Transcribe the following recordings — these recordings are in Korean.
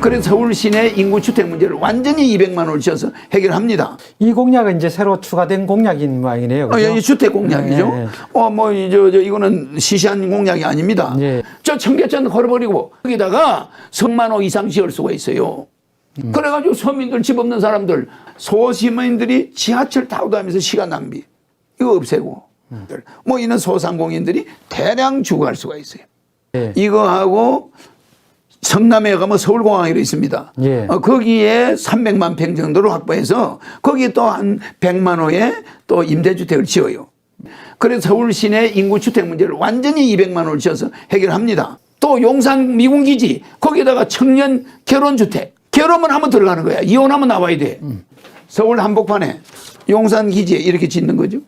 그래서 서울 시내 인구 주택 문제를 완전히 200만 원을 지어서 해결합니다. 이 공약은 이제 새로 추가된 공약인 모양이네요. 어, 그죠? 이 주택 공약이죠. 예, 예. 어, 뭐, 이, 저, 저, 이거는 시시한 공약이 아닙니다. 예. 저 청계천 걸어버리고, 거기다가 성만호 이상 지을 수가 있어요. 음. 그래가지고 서민들 집 없는 사람들, 소시민들이 지하철 타고 다니면서 시간 낭비. 이거 없애고. 음. 뭐 이런 소상공인들이 대량 주거할 수가 있어요. 예. 이거하고 성남에 가면 서울공항이 있습니다. 예. 어, 거기에 300만 평 정도를 확보해서 거기에 또 한 100만 호의 또 임대주택을 지어요. 그래서 서울 시내 인구 주택 문제를 완전히 200만 원을 지어서 해결합니다. 또 용산 미군기지 거기다가 청년 결혼주택 결혼만 하면 들어가는 거야. 이혼하면 나와야 돼. 서울 한복판에 용산 기지에 이렇게 짓는 거죠.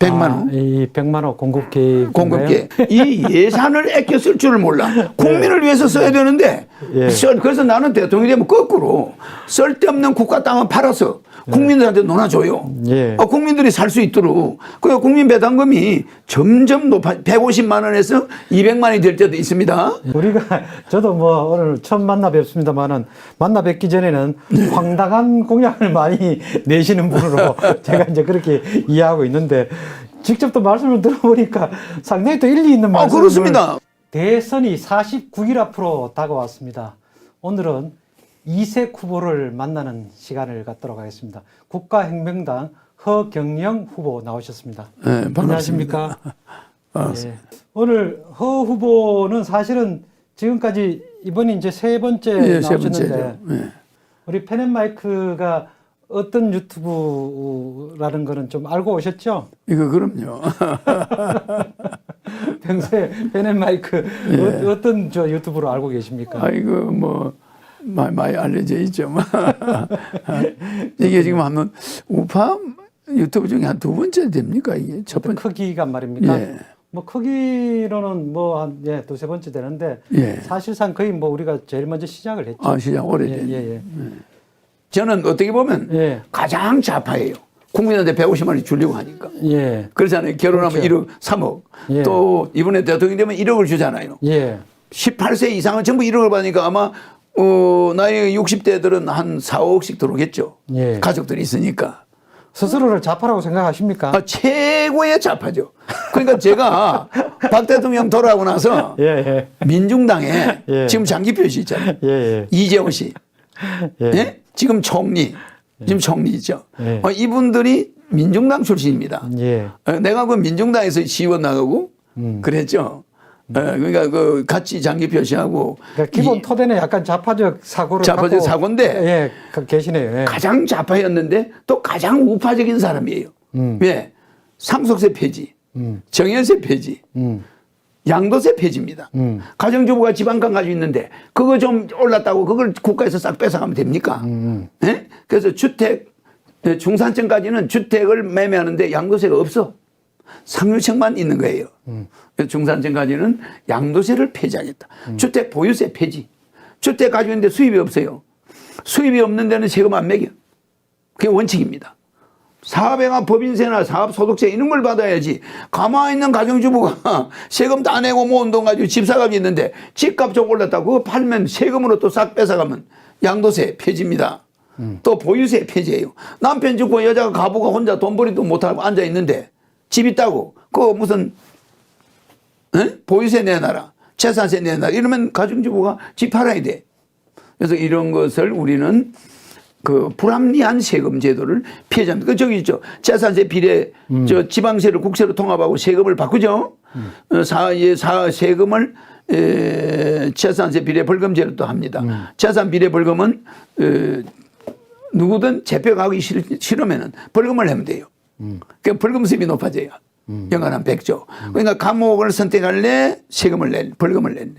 100만 원. 아, 이 100만 원 공급 계획 공급계 이 예산을 아껴 쓸 줄을 몰라 국민을 위해서 써야 되는데 예. 썰- 그래서 나는 대통령이 되면 거꾸로 쓸데없는 국가 땅을 팔아서 국민들한테 논아줘요. 예. 어, 국민들이 살 수 있도록 그 국민 배당금이 점점 높아 150만 원에서 200만 원이 될 때도 있습니다. 우리가 저도 뭐 오늘 처음 만나 뵙습니다만은 만나 뵙기 전에는 네. 황당한 공약을 많이 내시는 분으로 제가 이제 그렇게 이해하고 있는데 직접 또 말씀을 들어보니까 상당히 또 일리 있는 아 말씀을 그렇습니다. 대선이 49일 앞으로 다가왔습니다. 오늘은 이색 후보를 만나는 시간을 갖도록 하겠습니다. 국가혁명당 허경영 후보 나오셨습니다. 네, 반갑습니다. 안녕하십니까? 예. 오늘 허 후보는 사실은 지금까지 이번이 이제 세 번째 예, 세 나오셨는데. 예. 우리 펜앤마이크가 어떤 유튜브라는 거는 좀 알고 오셨죠? 이거 그럼요. 평소에 펜앤마이크 어, 어떤 저 유튜브로 알고 계십니까? 예. 아이고 뭐 많이, 많이 알려져 있죠. 뭐. 이게 지금 하면 우파 유튜브 중에 한 두 번째 됩니까 이게 첫 번째. 크기가 말입니까? 예. 뭐 크기로는 뭐한 예, 두세 번째 되는데 예. 사실상 거의 뭐 우리가 제일 먼저 시작을 했죠. 아 시장 예, 오래된. 예, 예. 저는 어떻게 보면 예. 가장 좌파예요. 국민한테 150만 원이 주려고 하니까. 예. 그렇잖아요. 결혼하면 그렇죠. 1억 3억. 예. 또 이번에 대통령이 되면 1억을 주잖아요. 예. 18세 이상은 전부 1억을 받으니까 아마 어, 나이 60대들은 한 4, 5억씩 들어오겠죠. 예. 가족들이 있으니까. 스스로를 좌파라고 생각하십니까? 아, 최고의 좌파죠. 그러니까 제가 박 대통령 돌아오고 나서 예, 예. 민중당에 예. 지금 장기 표시 있잖아요. 예, 예. 이재호 씨. 예. 예? 지금 총리. 지금 총리죠. 예. 어, 이분들이 민중당 출신입니다. 예. 어, 내가 그 민중당에서 시원 나가고 음. 그랬죠. 어, 그러니까 그 같이 장기 표시하고 그러니까 기본 이 토대는 약간 좌파적 사고를 좌파적 사고인데 예, 그 계시네요. 예. 가장 좌파였는데 또 가장 우파적인 사람이에요. 음. 왜? 상속세 폐지, 음. 정연세 폐지, 음. 양도세 폐지입니다. 음. 가정주부가 지방간 가지고 있는데 그거 좀 올랐다고 그걸 국가에서 싹 뺏어가면 됩니까? 음. 예? 그래서 주택 예, 중산층까지는 주택을 매매하는데 양도세가 없어. 상류층만 있는 거예요. 그래서 중산층까지는 양도세를 폐지하겠다. 주택 보유세 폐지. 주택 가지고 있는데 수입이 없어요. 수입이 없는 데는 세금 안 매겨. 그게 원칙입니다. 사업행위 법인세나 사업소득세 이런 걸 받아야지. 가만히 있는 가정주부가 세금 다 내고 모은 돈 가지고 집 사감이 있는데 집값 좀 올랐다고 그거 팔면 세금으로 또 싹 뺏어가면 양도세 폐지입니다. 또 보유세 폐지예요. 남편 죽고 여자가 가부가 혼자 돈벌이도 못하고 앉아 있는데 집 있다고 그거 무슨 에? 보유세 내놔라. 재산세 내놔라. 이러면 가정주부가 집 팔아야 돼. 그래서 이런 것을 우리는 그 불합리한 세금 제도를 피해자입니다. 그 저기 있죠. 재산세 비례 저 지방세를 국세로 통합하고 세금을 바꾸죠. 어, 사, 예, 사 세금을 에, 재산세 비례 벌금제로 또 합니다. 재산 비례 벌금은 에, 누구든 재표가기 싫, 싫으면은 벌금을 내면 돼요. 그 벌금 수입이 높아져요. 연간 한 100조. 그러니까 감옥을 선택할래 세금을 낼, 벌금을 낼.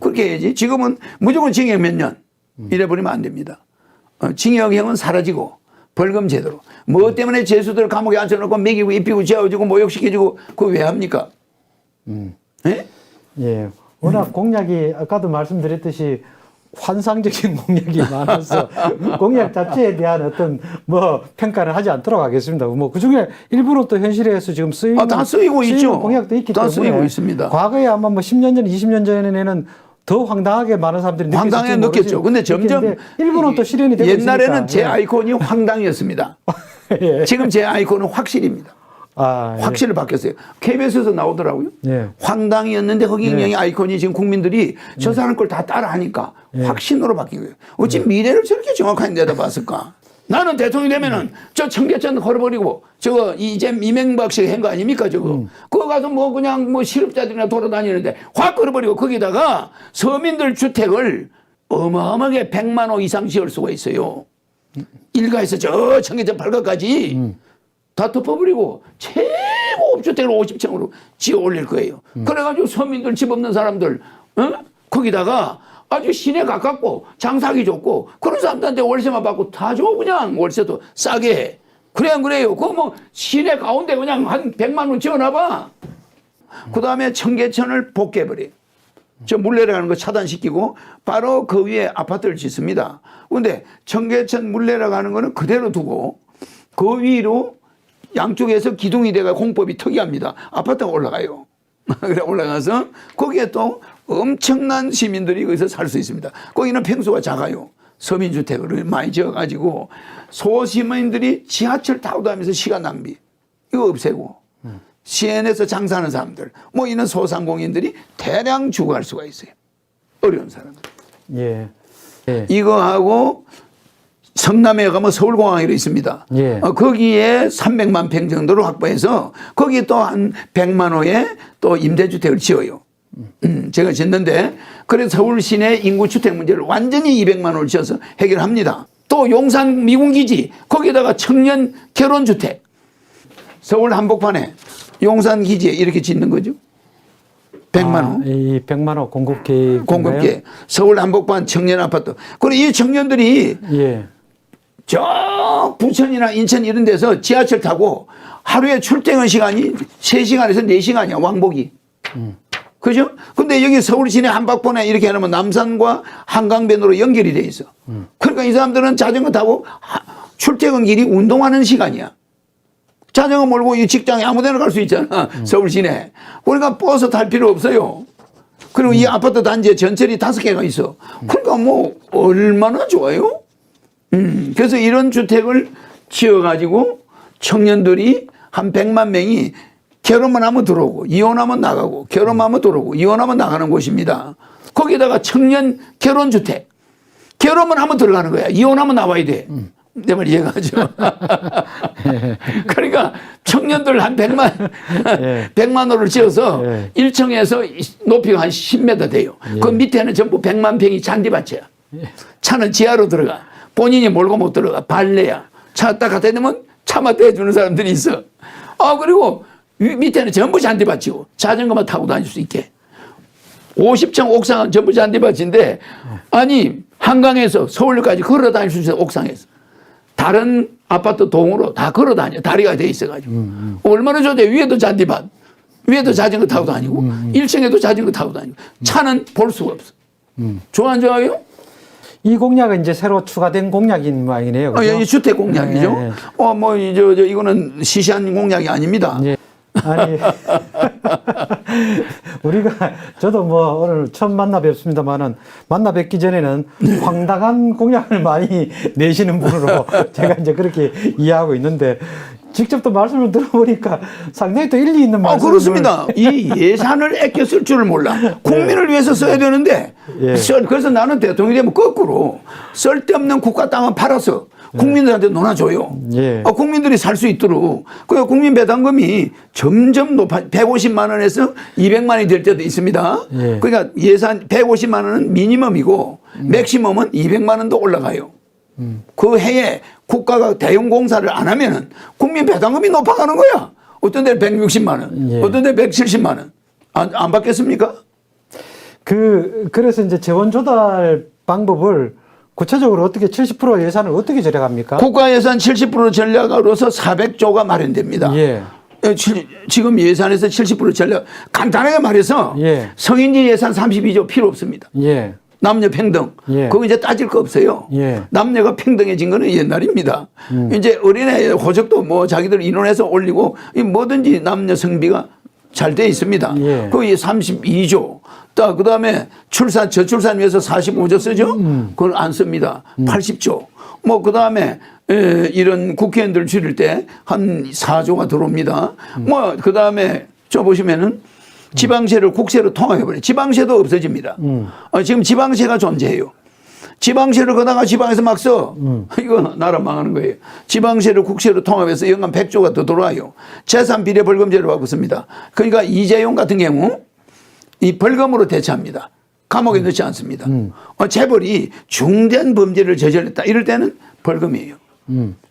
그렇게 해야지. 지금은 무조건 징역 몇 년. 이래 버리면 안 됩니다. 어, 징역형은 사라지고 벌금 제도로. 뭐 때문에 죄수들 감옥에 앉혀놓고 먹이고 입히고 재워주고 모욕시켜주고 그거 왜 합니까? 예? 예. 워낙 공약이 아까도 말씀드렸듯이 환상적인 공약이 많아서 공약 자체에 대한 어떤 뭐 평가를 하지 않도록 하겠습니다. 뭐 그중에 일부러 또 현실에서 지금 쓰이는 아, 다 쓰이고 있죠. 공약도 있기 다 때문에 쓰이고 있습니다. 과거에 아마 뭐 10년 전, 20년 전에는 더 황당하게 많은 사람들이 모르지- 느꼈죠. 근데 점점 일본은 또 실현이 되고 옛날에는 있으니까. 제 아이콘이 황당이었습니다. 예. 지금 제 아이콘은 확실입니다. 아, 예. 확실히 바뀌었어요. KBS에서 나오더라고요. 예. 황당이었는데 허경영의 아이콘이 지금 국민들이 저 사람 걸 다 따라하니까 예. 확신으로 바뀐 거예요. 어찌 미래를 저렇게 정확하게 내다봤을까? 나는 대통령이 되면은 저 청계천 걸어버리고 저거 이제 이명박 씨가 한 거 아닙니까 저거? 음. 그거 가서 뭐 그냥 뭐 실업자들이나 돌아다니는데 확 걸어버리고 거기다가 서민들 주택을 어마어마하게 100만 호 이상 지을 수가 있어요. 일가에서 저 청계천 발가까지 음. 다 덮어버리고 최고급 주택을 50층으로 지어 올릴 거예요. 그래가지고 서민들 집 없는 사람들, 어? 거기다가 아주 시내 가깝고 장사하기 좋고 그런 사람들한테 월세만 받고 다 줘 그냥 월세도 싸게 해. 그래 안 그래요? 그거 뭐 시내 가운데 그냥 한 100만 원 지어놔봐. 그 다음에 청계천을 복개해버려요. 저 물 내려가는 거 차단시키고 바로 그 위에 아파트를 짓습니다. 근데 청계천 물 내려가는 거는 그대로 두고 그 위로 양쪽에서 기둥이 돼가 공법이 특이합니다. 아파트가 올라가요. 그래 올라가서 거기에 또 엄청난 시민들이 거기서 살 수 있습니다. 거기는 평수가 작아요. 서민주택을 많이 지어가지고 소시민들이 지하철 타고 다니면서 시간 낭비 이거 없애고 시엔에서 장사하는 사람들 뭐 이런 소상공인들이 대량 주거할 수가 있어요. 어려운 사람들. 예. 예. 이거하고 성남에 가면 서울공항이 있습니다. 예. 어, 거기에 300만 평 정도를 확보해서 거기 또 한 100만 호의 또 임대주택을 지어요. 음, 제가 짓는데 그래서 서울 시내 인구 주택 문제를 완전히 200만 호를 지어서 해결합니다. 또 용산 미군기지 거기다가 청년 결혼 주택 서울 한복판에 용산 기지에 이렇게 짓는 거죠. 100만 호. 아, 이 100만 원 공급 계획 공급계 서울 한복판 청년 아파트. 그리고 이 청년들이 예. 저 부천이나 인천 이런 데서 지하철 타고 하루에 출퇴근 시간이 3시간에서 4시간이야, 왕복이. 그죠? 근데 여기 서울 시내 한복판에 이렇게 해놓으면 남산과 한강변으로 연결이 돼 있어. 그러니까 이 사람들은 자전거 타고 하- 출퇴근 길이 운동하는 시간이야. 자전거 몰고 이 직장에 아무 데나 갈 수 있잖아. 서울 시내. 그러니까 버스 탈 필요 없어요. 그리고 이 아파트 단지에 전철이 다섯 개가 있어. 그러니까 뭐 얼마나 좋아요? 음, 그래서 이런 주택을 지어가지고 청년들이 한 100만 명이 결혼만 하면 들어오고, 이혼하면 나가고, 결혼하면 들어오고, 이혼하면 나가는 곳입니다. 거기다가 청년 결혼주택. 결혼만 하면 들어가는 거야. 이혼하면 나와야 돼. 내말 이해가 죠? 그러니까 청년들 한 100만, 예. 100만 호를 지어서 예. 1층에서 높이가 한 10m 돼요. 그 밑에는 전부 100만 평이 잔디밭이야. 차는 지하로 들어가. 본인이 몰고 못 들어가. 발레야. 차 딱 갖다 대면 차만 떼주는 사람들이 있어. 아, 그리고 위- 밑에는 전부 잔디밭이고 자전거만 타고 다닐 수 있게. 50층 옥상은 전부 잔디밭인데 아니 한강에서 서울까지 걸어 다닐 수 있어 옥상에서 다른 아파트 동으로 다 걸어 다녀 다리가 돼 있어가지고 얼마나 좋대 위에도 잔디밭 위에도 자전거 타고 다니고 1층에도 자전거 타고 다니고 차는 볼 수가 없어 좋아 안 좋아요? 이 공약은 이제 새로 추가된 공약인 모양이네요. 아, 그죠? 이 주택 공약이죠. 예, 예. 어, 뭐, 이 저, 저, 이거는 시시한 공약이 아닙니다. 예. 아니 우리가 저도 뭐 오늘 처음 만나 뵙습니다만은 만나 뵙기 전에는 네. 황당한 공약을 많이 내시는 분으로 제가 이제 그렇게 이해하고 있는데 직접 또 말씀을 들어보니까 상당히 또 일리 있는 아, 말씀을 그렇습니다. 이 예산을 아껴 쓸 줄을 몰라. 국민을 위해서 써야 되는데, 예. 썰- 그래서 나는 대통령이 되면 거꾸로 쓸데없는 국가 땅을 팔아서 국민들한테 놀아줘요. 예. 아, 국민들이 살 수 있도록. 그 국민 배당금이 점점 높아, 150만 원에서 200만 원이 될 때도 있습니다. 예. 그러니까 예산 150만 원은 미니멈이고, 맥시멈은 200만 원도 올라가요. 그 해에 국가가 대형 공사를 안 하면은 국민 배당금이 높아가는 거야. 어떤 데는 160만 원, 예. 어떤 데 170만 원. 안, 안 받겠습니까? 그 그래서 이제 재원 조달 방법을 구체적으로 어떻게 70% 예산을 어떻게 절약합니까? 국가 예산 70% 전략으로서 400조가 마련됩니다. 예. 예, 칠- 지금 예산에서 70% 전략 간단하게 말해서 예. 성인지 예산 32조 필요 없습니다. 예. 남녀 평등. 예. 그거 이제 따질 거 없어요. 예. 음. 남녀가 평등해진 거는 옛날입니다. 이제 어린애 호적도 뭐 자기들 인원해서 올리고 이 뭐든지 남녀 성비가 잘 돼 있습니다. 예. 거기 32조. 또 그다음에 출산 저출산 위해서 45조 쓰죠. 그걸 안 씁니다. 80조. 뭐 그다음에 에, 이런 국회의원들 줄일 때 한 4조가 들어옵니다. 뭐 그다음에 저 보시면은 지방세를 국세로 통합해 버려. 지방세도 없어집니다. 어, 지금 지방세가 존재해요. 지방세를 거다가 지방에서 막 써. 이거 나라 망하는 거예요. 지방세를 국세로 통합해서 연간 100조가 더 들어와요. 재산 비례 벌금제를 바꿨습니다. 그러니까 이재용 같은 경우 이 벌금으로 대처합니다. 감옥에 넣지 않습니다. 어, 재벌이 중대한 범죄를 저질렀다. 이럴 때는 벌금이에요.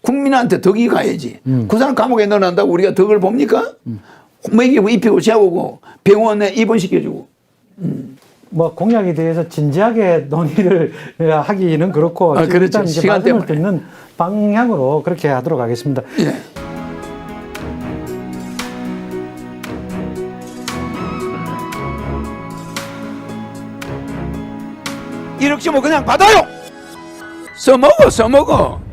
국민한테 덕이 가야지. 그 사람 감옥에 넣어놓는다고 우리가 덕을 봅니까? 먹이고 입히고 재우고 병원에 입원시켜주고. 뭐 공약에 대해서 진지하게 논의를 하기는 그렇고 아, 그렇죠. 일단 이제 시간 말씀을 때문에. 듣는 방향으로 그렇게 하도록 하겠습니다. 예. 이렇게 뭐 그냥 받아요. 써먹어, 써먹어.